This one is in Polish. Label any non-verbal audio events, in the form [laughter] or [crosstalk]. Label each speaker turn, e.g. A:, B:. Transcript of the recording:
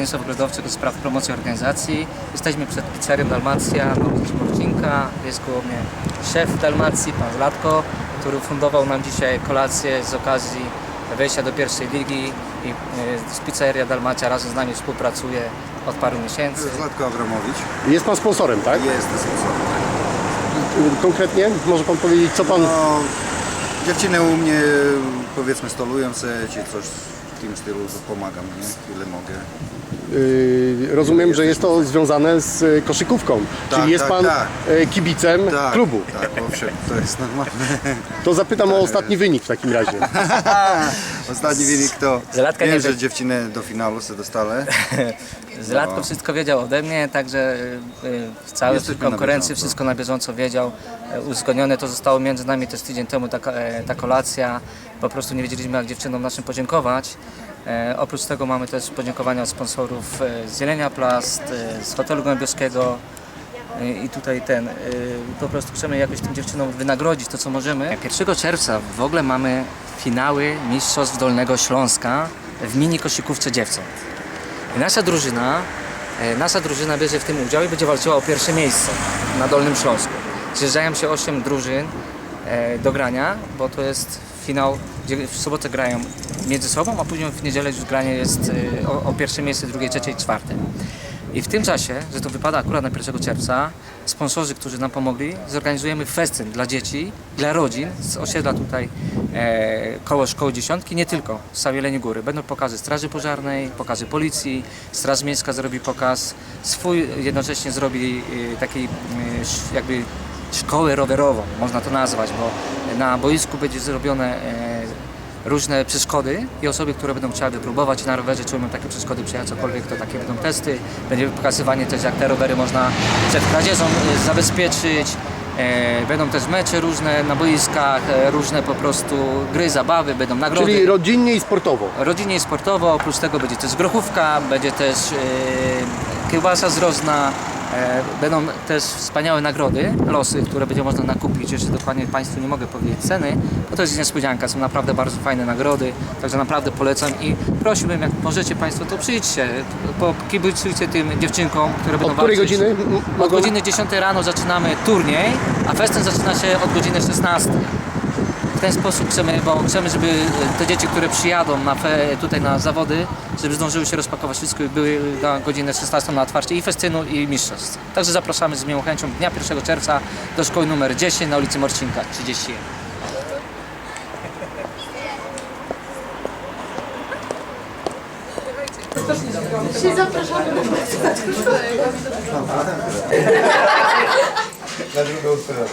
A: Stanisław Grodowczyk do spraw promocji organizacji. Jesteśmy przed pizzerią Dalmacja, Norwich Morcinka. Jest koło mnie szef Dalmacji, pan Zlatko, który fundował nam dzisiaj kolację z okazji wejścia do pierwszej ligi i e, z pizzeria Dalmacja razem z nami współpracuje od paru miesięcy.
B: Zlatko Abramowicz.
C: Jest pan sponsorem, tak?
B: Jest sponsorem.
C: Konkretnie może pan powiedzieć, co pan...
B: No, dziewczyny u mnie powiedzmy stolują se, czy coś w tym stylu, pomagam, nie? Ile mogę.
C: Yy, rozumiem, że jest to związane z y, koszykówką.
B: Tak,
C: Czyli jest
B: tak,
C: pan
B: tak.
C: e, kibicem
B: Tak,
C: klubu.
B: Tak, owszem, to jest normalne.
C: To zapytam o ostatni wynik w takim razie. [laughs]
B: Ostatni wynik to
A: Zlatka nie
B: wiem,
A: wie-
B: że dziewczyny do finału se dostale. [laughs]
A: Zlatko wszystko wiedział ode mnie, także y, y, w całej
B: na
A: konkurencji
B: bieżąco.
A: wszystko na bieżąco wiedział. E, Uzgodnione to zostało między nami też tydzień temu ta, e, ta kolacja. Po prostu nie wiedzieliśmy jak dziewczynom naszym podziękować. E, oprócz tego mamy też podziękowania od sponsorów z Jelenia Plast, z hotelu Głębiowskiego. I tutaj ten, po prostu chcemy jakoś tym dziewczynom wynagrodzić to, co możemy. 1 czerwca w ogóle mamy finały Mistrzostw Dolnego Śląska w mini koszykówce dziewcząt. I nasza drużyna, e, nasza drużyna bierze w tym udział i będzie walczyła o pierwsze miejsce na Dolnym Śląsku. Zjeżdżają się 8 drużyn e, do grania, bo to jest finał, gdzie w sobotę grają między sobą, a później w niedzielę już granie jest e, o, o pierwsze miejsce, drugie, trzecie i czwarte. I w tym czasie, że to wypada akurat na 1 czerwca, sponsorzy, którzy nam pomogli, zorganizujemy festyn dla dzieci, dla rodzin z osiedla tutaj e, koło szkoły dziesiątki, nie tylko z całej Jeleni Góry. Będą pokazy Straży Pożarnej, pokazy Policji, Straż Miejska zrobi pokaz, swój jednocześnie zrobi e, takiej e, jakby szkołę rowerową, można to nazwać, bo na boisku będzie zrobione e, różne przeszkody i osoby, które będą chciały wypróbować na rowerze, czy umieją takie przeszkody przejechać cokolwiek, to takie będą testy. Będzie pokazywanie też, jak te rowery można przed kradzieżą e, zabezpieczyć. E, Będą też mecze różne na boiskach, e, różne po prostu gry, zabawy, będą nagrody.
C: Czyli rodzinnie i sportowo.
A: Rodzinnie i sportowo, oprócz tego będzie też grochówka, będzie też kiełbasa z rozna, będą też wspaniałe nagrody, losy, które będzie można nakupić, jeszcze dokładnie Państwu nie mogę powiedzieć ceny, bo to jest niespodzianka, są naprawdę bardzo fajne nagrody, także naprawdę polecam i prosiłbym, jak możecie Państwo, to przyjdźcie, kibicujcie tym dziewczynkom, które będą
C: Od której
A: walczyć.
C: godziny
A: Od godziny 10 rano zaczynamy turniej, a festyn zaczyna się od godziny 16. W ten sposób chcemy, bo chcemy, żeby te dzieci, które przyjadą na fe, tutaj na zawody, żeby zdążyły się rozpakować wszystko i były na godzinę 16 na otwarcie i festynu i mistrzostw. Także zapraszamy z miłą chęcią dnia 1 czerwca do szkoły numer 10 na ulicy Morcinka 31.
D: Się zapraszamy do
B: Na drugą stronę.